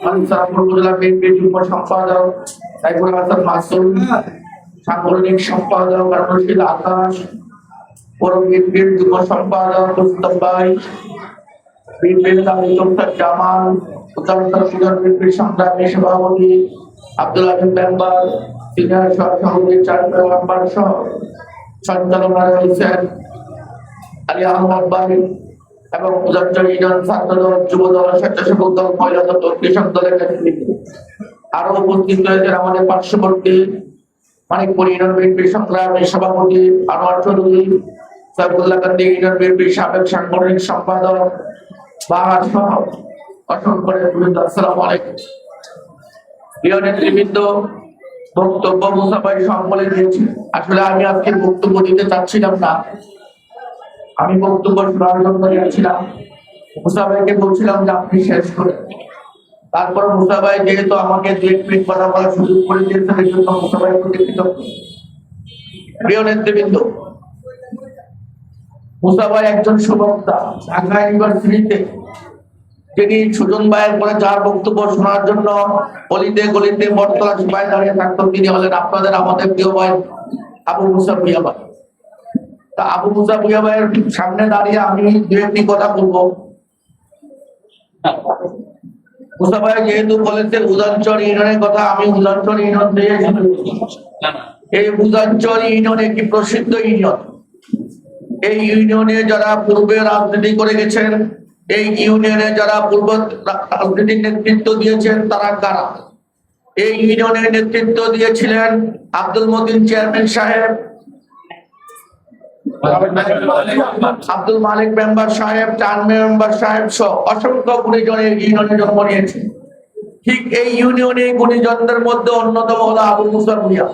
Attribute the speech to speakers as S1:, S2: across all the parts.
S1: আনসারপুর উপজেলা বিএনপির যুগ্ম সম্পাদক সাইফুল হাসান মাসুম, সাংগঠনিক সম্পাদক রশিদ আকাশ পৌর বিএনপির যুগ্ম সম্পাদক মুস্তফা ভাই, বিএনপির দাবি ডক্টর জামাল উত্তরাঞ্চল সুন্দর বিএনপির সংগ্রামী সভাপতি আব্দুল আজিম মেম্বার, সিনিয়র সহসভাপতি চার মেম্বার সঞ্চালনা রয়েছেন আলী আহমদ ভাই এবং দল স্বেচ্ছাসেবক দল, মহিলা দল কৃষক দলের নেতৃত্ব আরও উপস্থিত রয়েছেন আমাদের পার্শ্ববর্তী মানিকপুর ইউনিয়ন সভাপতি আনোয়ার চৌধুরী বিএনপির সাবেক সাংগঠনিক সম্পাদক আসলে আমি আজকে বক্তব্য দিতে চাচ্ছিলাম না। আমি বক্তব্য শোনার জন্য গেছিলাম মুসাফাইকে বলছিলাম যে আপনি শেষ করে তারপর মুসাফাই যেহেতু আমাকে দু এক মিনিট কথা বলার সুযোগ করে দিয়েছেন এই জন্য মুসাফাই প্রতি প্রিয় নেতৃবৃন্দ, মুসাফাই একজন সুবক্তা ঢাকা ইউনিভার্সিটিতে। যিনি সুজন ভাইয়ের পরে যার বক্তব্য শোনার জন্য গলিতে গলিতে বটতলা সবাই দাঁড়িয়ে থাকতো তিনি হলেন আপনাদের আমাদের প্রিয় ভাই আবু মুসা ভাই। তা আবু মুসা সামনে দাঁড়িয়ে আমি দু একটি কথা বলব। যেহেতু বলেছেন উদানচর ইউনিয়নের কথা, আমি উদানচর ইউনিয়ন থেকে এই উদানচর ইউনিয়ন একটি প্রসিদ্ধ ইউনিয়ন। এই ইউনিয়নে যারা পূর্বে রাজনীতি করে গেছেন, এই ইউনিয়নে যারা পূর্ব রাজনীতির নেতৃত্ব দিয়েছেন, তারা কারা? এই ইউনিয়নের নেতৃত্ব দিয়েছিলেন আব্দুল মতিন চেয়ারম্যান সাহেব আব্দুল মালিক মেম্বার সাহেব চান মেম্বার সাহেব সহ অসংখ্য গুণীজন এই ইউনিয়নে জন্ম নিয়েছে। ঠিক এই ইউনিয়নে গুণীজনদের মধ্যে অন্যতম হলো আবু মুসার ভুইয়া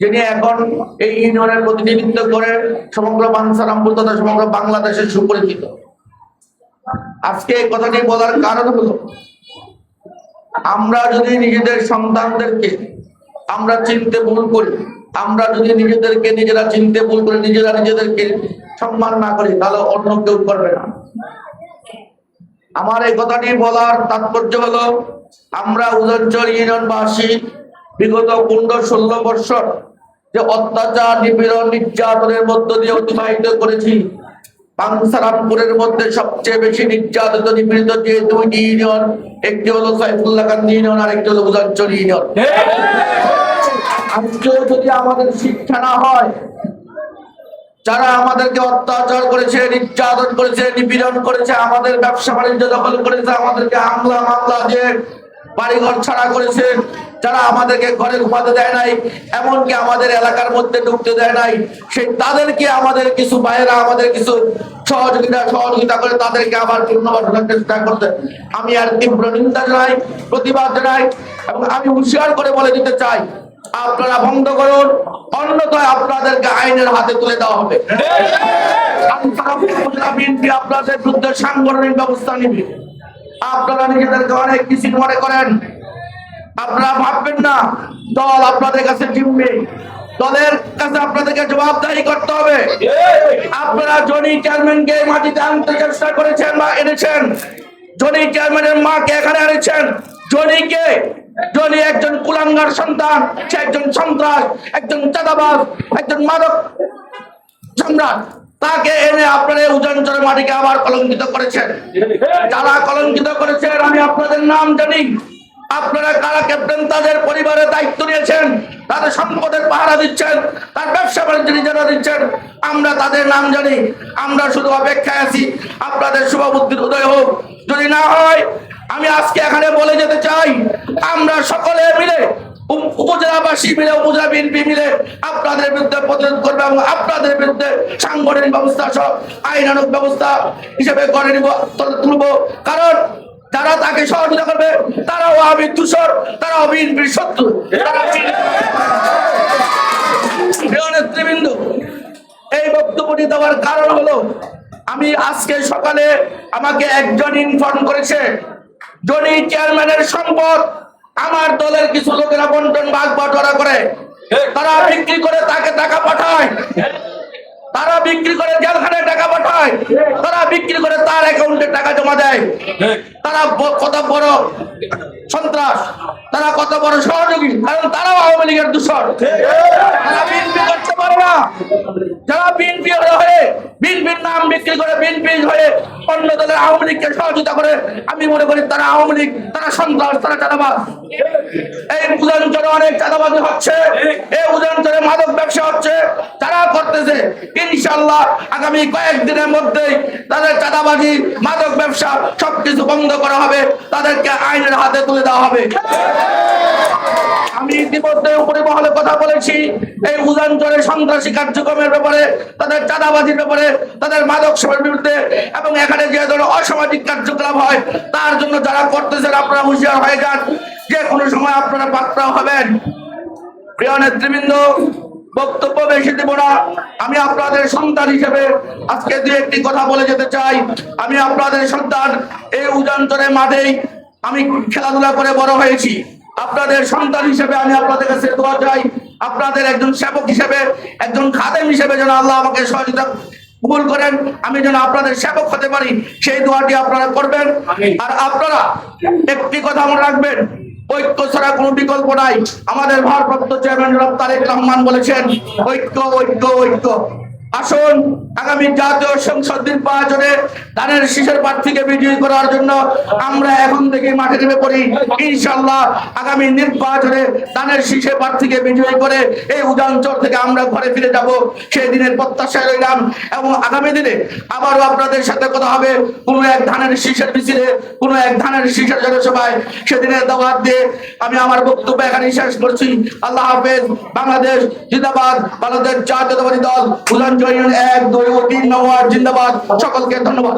S1: যিনি এখন এই ইউনিয়নের প্রতিনিধিত্ব করে সমগ্র বাংসারামপুর তথা সমগ্র বাংলাদেশের সুপরিচিত। আজকে এই কথাটি বলার কারণ হলো, আমরা যদি নিজেদের সন্তানদেরকে আমরা চিনতে ভুল করি আমরা যদি নিজেদেরকে নিজেরা চিনতে ভুল করি নিজেরা নিজেদেরকে সম্মান না করি, তাহলে অন্য কেউ করবে না। আমার এই কথাটি বলার তাৎপর্য হলো, আমরা উদয়চর ইউনিয়নবাসী, বিগত পনেরো ষোলো বৎসর যে অত্যাচার, নিপীড়ন, নির্যাতনের মধ্য দিয়ে অতিবাহিত করেছি, বাংসারামপুরের মধ্যে সবচেয়ে বেশি নির্যাতিত, নিপীড়িত যে দুইটি ইউনিয়ন, একটি হলো সাইফুল্লাহ গান্ধী ইউনিয়ন আর একটি হলো উদয়চর ইউনিয়ন। আজকেও যদি আমাদের শিক্ষা না হয়, যারা আমাদেরকে অত্যাচার করেছে, নির্যাতন করেছে, নিপীড়ন করেছে, আমাদের ব্যবসা বাণিজ্য দখল করেছে, আমাদেরকে হামলা মামলা দিয়ে বাড়িঘর ছাড়া করেছে, যারা আমাদেরকে ঘরে ঘুমাতে দেয় নাই, এমনকি আমাদের এলাকার মধ্যে ঢুকতে দেয় নাই, সেই তাদেরকে আমাদের কিছু বাইরা আমাদের কিছু সহযোগিতা সহযোগিতা করে তাদেরকে আবার পুনর্বাসনের চেষ্টা করতে আমি আর তীব্র নিন্দা জানাই, প্রতিবাদ জানাই, এবং আমি হুঁশিয়ার করে বলে দিতে চাই আপনারা বন্ধ করুন, অন্যথায় আপনাদেরকে আইনের হাতে তুলে দেওয়া হবে। আপনাদের বিরুদ্ধে সাংগঠনিক ব্যবস্থা নিবে। আপনারা নিজেদেরকে অনেক কিছু মনে করেন। আপনারা ভাববেন না, দল আপনাদের কাছে জিম্মি দলের কাছে আপনাদেরকে জবাবদারি করতে হবে। আপনারা জনি চেয়ারম্যানকে মাটিতে আনতে চেষ্টা করেছেন বা এনেছেন। জনি চেয়ারম্যানের মাকে এখানে এনেছেন। জনিকে, জনি একজন কুলাঙ্গার সন্তান, সে একজন সন্ত্রাস, একজন চাঁদাবাজ, একজন মাদক সম্রাট। তাকে এনে আপনারা আবার কলঙ্কিত করেছেন। যারা কলঙ্কিত করেছেন, আমি আপনাদের নাম জানি। আপনারা কারা তাদের পরিবারের দায়িত্ব নিয়েছেন। তাদের সম্পদের পাহারা দিচ্ছেন। তার ব্যবসা বাণিজ্য নিজেরা দিচ্ছেন। আমরা তাদের নাম জানি। আমরা শুধু অপেক্ষায় আছি। আপনাদের শুভবুদ্ধির উদয় হোক। যদি না আমি আজকে এখানে বলে যেতে চাই, আমরা সকলে মিলে উপজেলাবাসী মিলে, উপজেলা বিএনপি মিলে আপনাদের বিরুদ্ধে প্রতিরোধ করবে এবং আপনাদের বিরুদ্ধে সাংগঠনিক ব্যবস্থা সব আইনানুক ব্যবস্থা হিসেবে গড়ে নিব তুলব। কারণ যারা তাকে সহযোগিতা করবে, তারাও আমি তুষর, তারাও বিএনপির শত্রু। তারা নেতৃবৃন্দ। এই বক্তব্যটি দেওয়ার কারণ হলো, আমি আজকে সকালে আমাকে একজন ইনফর্ম করেছে জনি চেয়ারম্যানের সম্পদ আমার দলের কিছু লোকেরা বন্টন ভাগ বাটোয়ারা করে, তারা বিক্রি করে তাকে টাকা পাঠায়। তারা বিক্রি করে জেলখানায় টাকা পাঠায়। তারা বিক্রি করে তার অ্যাকাউন্টে টাকা জমা দেয়। তারা কত বড় সন্ত্রাস। তারা কত বড় সহযোগী? কারণ তারাও আওয়ামী লীগের দূষণ। তারা বিএনপি করতে পারে না। যারা বিএনপি হয়ে বিএনপির নাম বিক্রি করে বিএনপি হয়ে অন্য দলের আওয়ামী লীগকে সহযোগিতা করে, আমি মনে করি তারা আওয়ামী লীগ, তারা সন্ত্রাস, তারা চাঁদাবাজ। এই উদাহরণচরে অনেক চাঁদাবাজি হচ্ছে। এই উদাহরণচরে মাদক ব্যবসা হচ্ছে। তারা করতেছে ইনশাল্লাহ আগামী কয়েকদিনের মধ্যেই তাদের চাঁদাবাজি, মাদক ব্যবসা সবকিছু বন্ধ করা হবে। তাদেরকে আইনের হাতে তুলে দেওয়া হবে। আমি ইতিমধ্যে উপরে মহলে কথা বলেছি, এই উদাহরণচরে সন্ত্রাসী কার্যক্রমের ব্যাপারে, তাদের চাঁদাবাজির ব্যাপারে, তাদের মাদক সেবার বিরুদ্ধে, এবং এখানে যে ধরনের অসামাজিক কার্যকলাপ হয়, তার জন্য যারা করতেছেন আপনারা হুঁশিয়ার হয়ে যান। যে কোনো সময় আপনারা পাকড়াও হবেন। প্রিয় নেতৃবৃন্দ, বক্তব্য বেশি দেব না। আমি আপনাদের সন্তান হিসেবে আজকে দু একটি কথা বলে যেতে চাই। আমি আপনাদের সন্তান, এই উজান্তরে মাঠেই আমি খেলাধুলা করে বড় হয়েছি। আপনাদের সন্তান হিসেবে আমি আপনাদের কাছে দোয়া চাই। আপনাদের একজন সেবক হিসেবে একজন খাদেম হিসেবে যেন আল্লাহ আমাকে সহযোগিতা কবুল করেন। আমি যেন আপনাদের সেবক হতে পারি সেই দোয়াটি আপনারা করবেন। আর আপনারা একটি কথা মনে রাখবেন ঐক্য ছাড়া কোনো বিকল্প নাই। আমাদের ভারপ্রাপ্ত চেয়ারম্যান তারেক রহমান বলেছেন ঐক্য ঐক্য ঐক্য। আসুন আগামী জাতীয় সংসদ নির্বাচনে ধানের শীষের প্রার্থীকে বিজয়ী করার জন্য আমরা এখন থেকে মাঠে নেমে পড়ি। ইনশাল্লাহ আগামী নির্বাচনে ধানের শীষের প্রার্থীকে বিজয়ী করে এই উদাঞ্চল থেকে আমরা ঘরে ফিরে যাব। সেই দিনের প্রত্যাশায় রইলাম এবং আগামী দিনে আবারও আপনাদের সাথে কথা হবে। কোনো এক ধানের শীষের মিছিলে, কোনো এক ধানের শীষের জনসভায়। সেদিনের দাওয়াত দিয়ে আমি আমার বক্তব্য এখানে শেষ করছি। আল্লাহ হাফেজ। বাংলাদেশ জিন্দাবাদ। বাংলাদেশ জাতীয়তাবাদী দল। উদান এক তিন নম্বর জিন্দাবাদ। সকলকে ধন্যবাদ।